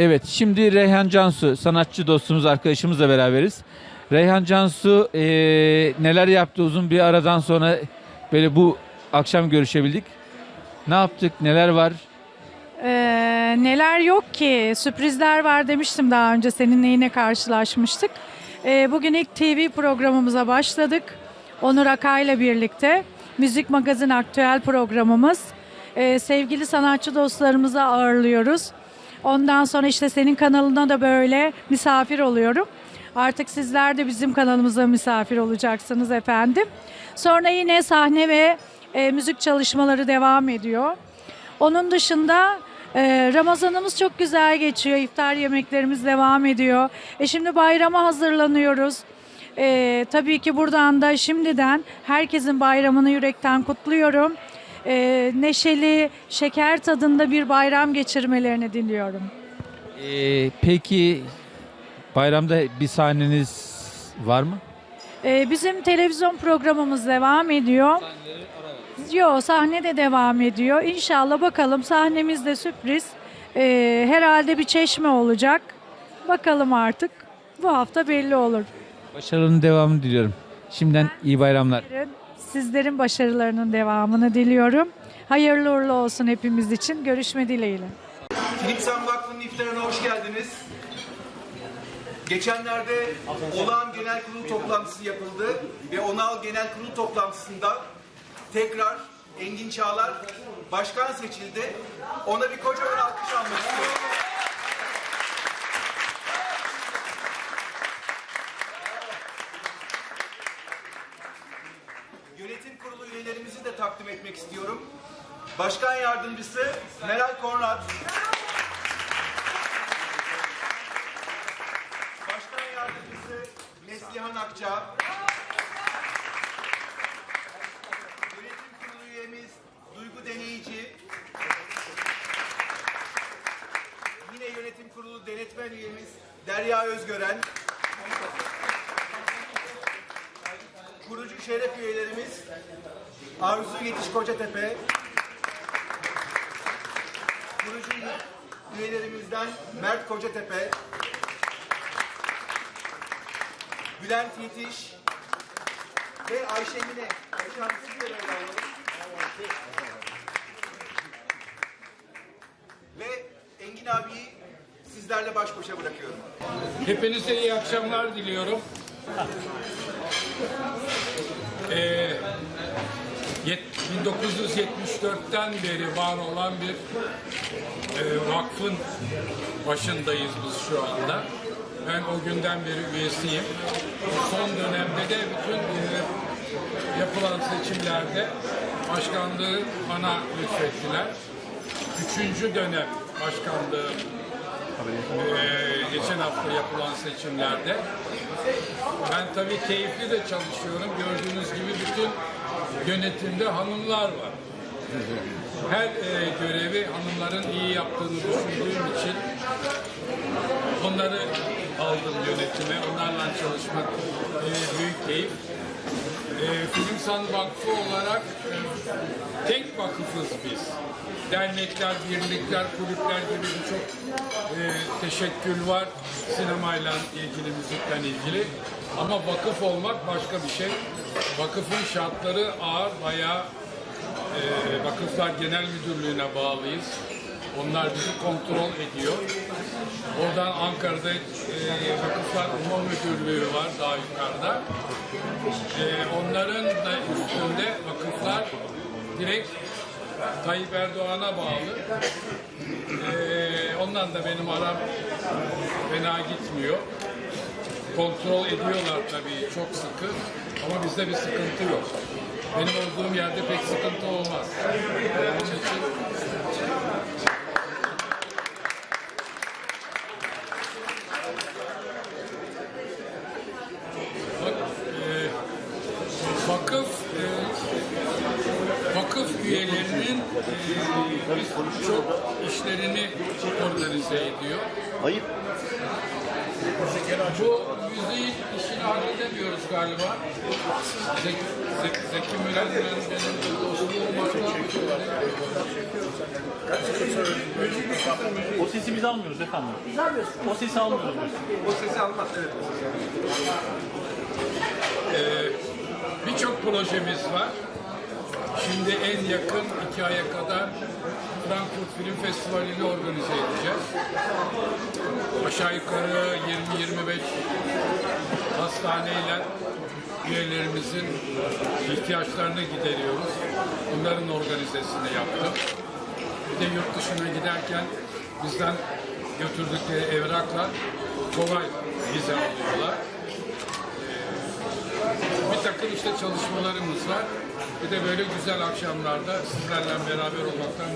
Evet, şimdi Reyhan Cansu, sanatçı dostumuz, arkadaşımızla beraberiz. Reyhan Cansu eee, neler yaptı uzun bir aradan sonra böyle bu akşam görüşebildik. Ne yaptık, neler var? Ee, neler yok ki? Sürprizler var demiştim daha önce seninle yine karşılaşmıştık. Ee, bugün ilk TV programımıza başladık. Onur Akay'la birlikte. Müzik Magazin Aktüel programımız. Ee, sevgili sanatçı dostlarımızı ağırlıyoruz. Ondan sonra işte senin kanalına da böyle misafir oluyorum. Artık sizler de bizim kanalımıza misafir olacaksınız efendim. Sonra yine sahne ve e, müzik çalışmaları devam ediyor. Onun dışında e, Ramazanımız çok güzel geçiyor. İftar yemeklerimiz devam ediyor. E şimdi bayrama hazırlanıyoruz. E, tabii ki buradan da şimdiden herkesin bayramını yürekten kutluyorum. E, neşeli, şeker tadında bir bayram geçirmelerini diliyorum. Eee, peki bayramda bir sahneniz var mı? E, bizim televizyon programımız devam ediyor. Yo sahne de devam ediyor. İnşallah bakalım sahnemizde sürpriz. E, herhalde bir çeşme olacak. Bakalım artık. Bu hafta belli olur. Başarının devamını diliyorum. Şimdiden iyi bayramlar. Sizlerin başarılarının devamını diliyorum. Hayırlı uğurlu olsun hepimiz için. Görüşme dileğiyle. Filipsen Vakfı'nın iftarına hoş geldiniz. Geçenlerde olağan genel kurulu toplantısı yapıldı ve onal genel kurulu toplantısında tekrar Engin Çağlar başkan seçildi. Ona bir kocaman alkış almak istiyorum. Yönetim kurulu üyelerimizi de takdim etmek istiyorum. Başkan yardımcısı Meral Konrad. Başkan Yardımcısı Neslihan Akça. Yönetim Kurulu üyemiz Duygu Deneyici. Yine Yönetim Kurulu denetmen üyemiz Derya Özgören. Kurucu şeref üyelerimiz Arzu Yetiş Kocatepe. Kurucu üyelerimizden Mert Kocatepe. Bülent Yetiş ve Ayşe Mine. Ve Engin abiyi sizlerle baş başa bırakıyorum. Hepinize iyi akşamlar diliyorum. Ee, yet- 1974'ten beri var olan bir e, vakfın başındayız biz şu anda. Ben o günden beri üyesiyim. Son dönemde de bütün e, yapılan seçimlerde başkanlığı bana lütfettiler. Üçüncü dönem başkanlığı ee, geçen hafta yapılan seçimlerde. Ben tabii keyifli de çalışıyorum. Gördüğünüz gibi bütün yönetimde hanımlar var. Her e, görevi hanımların iyi yaptığını düşündüğüm için onları aldım yönetime. Onlarla çalışmak e, büyük keyif. E, Filmsan Vakfı olarak e, tek vakıfız biz. Dernekler, birlikler, kulüpler gibi birçok e, teşekkül var sinemayla ilgili, müzikle ilgili. Ama vakıf olmak başka bir şey. Vakıfın şartları ağır, bayağı e, Vakıflar Genel Müdürlüğü'ne bağlıyız. Onlar bizi kontrol ediyor. Oradan Ankara'da e, Vakıflar Umum Müdürlüğü var daha yukarıda. E, onların da üstünde vakıflar direkt Tayyip Erdoğan'a bağlı. E, ondan da benim aram fena gitmiyor. Kontrol ediyorlar tabii çok sıkı ama bizde bir sıkıntı yok. Benim olduğum yerde pek sıkıntı olmaz. Onun için Bak, e, vakıf vakıf üyelerinin e, çok işlerini organize ediyor. Ayıp. Bu müziğin işini halledemiyoruz galiba. Zeki, Zeki, Zeki Müren benim var. O sesi biz almıyoruz efendim. Biz almıyoruz. O sesi almıyoruz biz. Birçok projemiz var. Şimdi en yakın iki aya kadar Frankfurt Film Festivali'ni organize edeceğiz. Aşağı yukarı 20-25 hastaneyle üyelerimizin ihtiyaçlarını gideriyoruz. Bunların organizesini yaptım. Bir de yurt dışına giderken bizden götürdükleri evrakla kolay vize alıyorlar. Bir takım işte çalışmalarımız var. Bir de böyle güzel akşamlarda sizlerle beraber olmaktan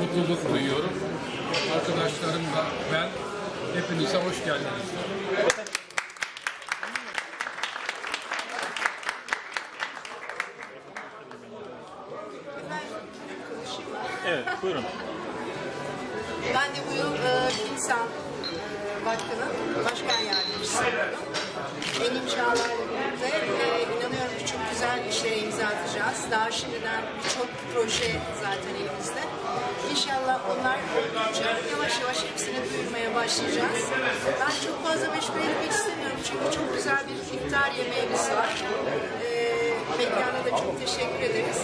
mutluluk duyuyorum. Arkadaşlarım da ben hepinize hoş geldiniz. Evet buyurun. Ben de bu yıl e, Kimsan Vakfı'nın başkan yardımcısıyım. Benim çağlarla e, inanıyorum güzel işlere imza atacağız. Daha şimdiden birçok proje zaten elimizde. İnşallah onlar oldukça yavaş yavaş hepsini duyurmaya başlayacağız. Ben çok fazla meşgul etmek istemiyorum çünkü çok güzel bir iftar yemeğimiz var. E, mekana da çok teşekkür ederiz.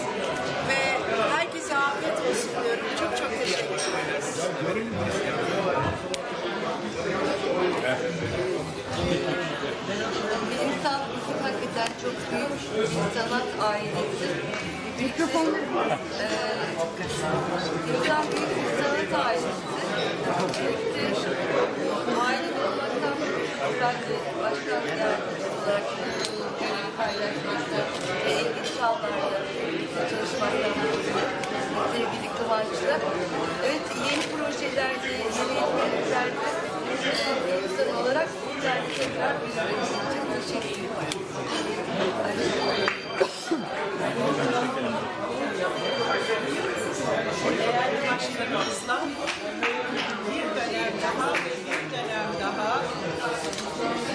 Ve herkese afiyet olsun diyorum. Çok çok teşekkür ederiz. Bizim sağlıklı hakikaten çok büyük bir sanat ailesi. Mikrofon. Ee, Hocam büyük bir sanat ailesi. Birlikte aile olmaktan ben de başkan yardımcısı olarak bu görevi paylaşmakta ve Engin Çağlar'la çalışmaktan. Sevgili Kıvanç'la. Evet yeni projelerde, yeni etkinliklerde insan olarak sizlerle tekrar bir çok teşekkür ederim. değerli başkanımızla bir dönem daha ve bir dönem daha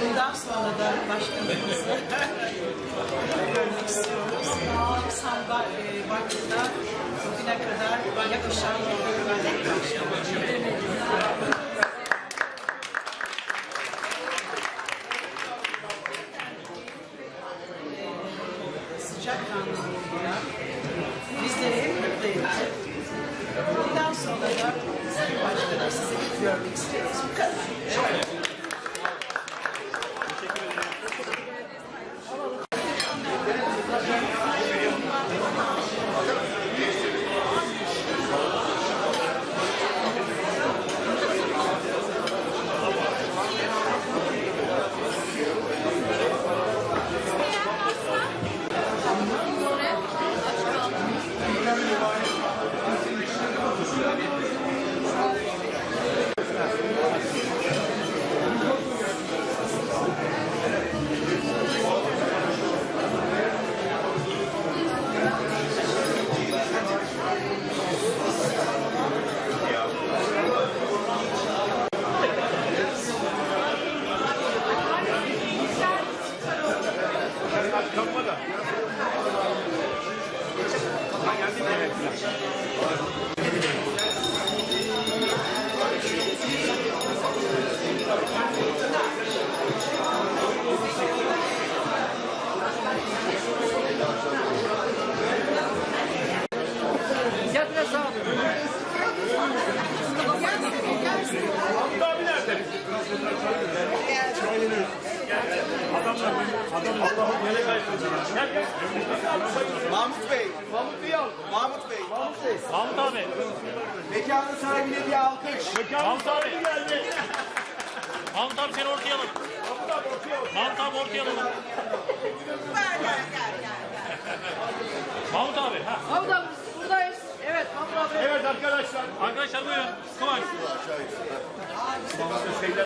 bundan sonra da başkanımızı görmek istiyoruz. Samba e, Vakfı'da bugüne kadar yakışan bir başkanımız. Sıcak kanlılığıyla bizleri hep mutlu etti. Bundan sonra da Sayın Başkanım sizi görmek istiyoruz. Bu kadar. kalkma da. Ha geldi mi? Evet. Abi nerede? Aynen öyle. Mahmut Bey. Mahmut Bey al. Mahmut Bey. Mahmut abi. Mekanın sahibine bir alkış. Mahmut abi. Mahmut abi seni ortaya alalım. Mahmut abi ortaya alalım. Mahmut abi. Ha. Mahmut abi buradayız. Evet Mahmut abi. Evet arkadaşlar. Arkadaşlar buyurun. Kıvanç.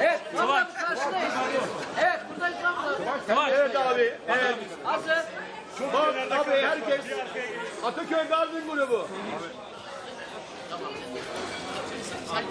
Evet Kıvanç. karşıdayız. Evet Kıvanç. Evet abi. Evet. Hazır. Bak abi herkes Ataköy Garden grubu. Sen-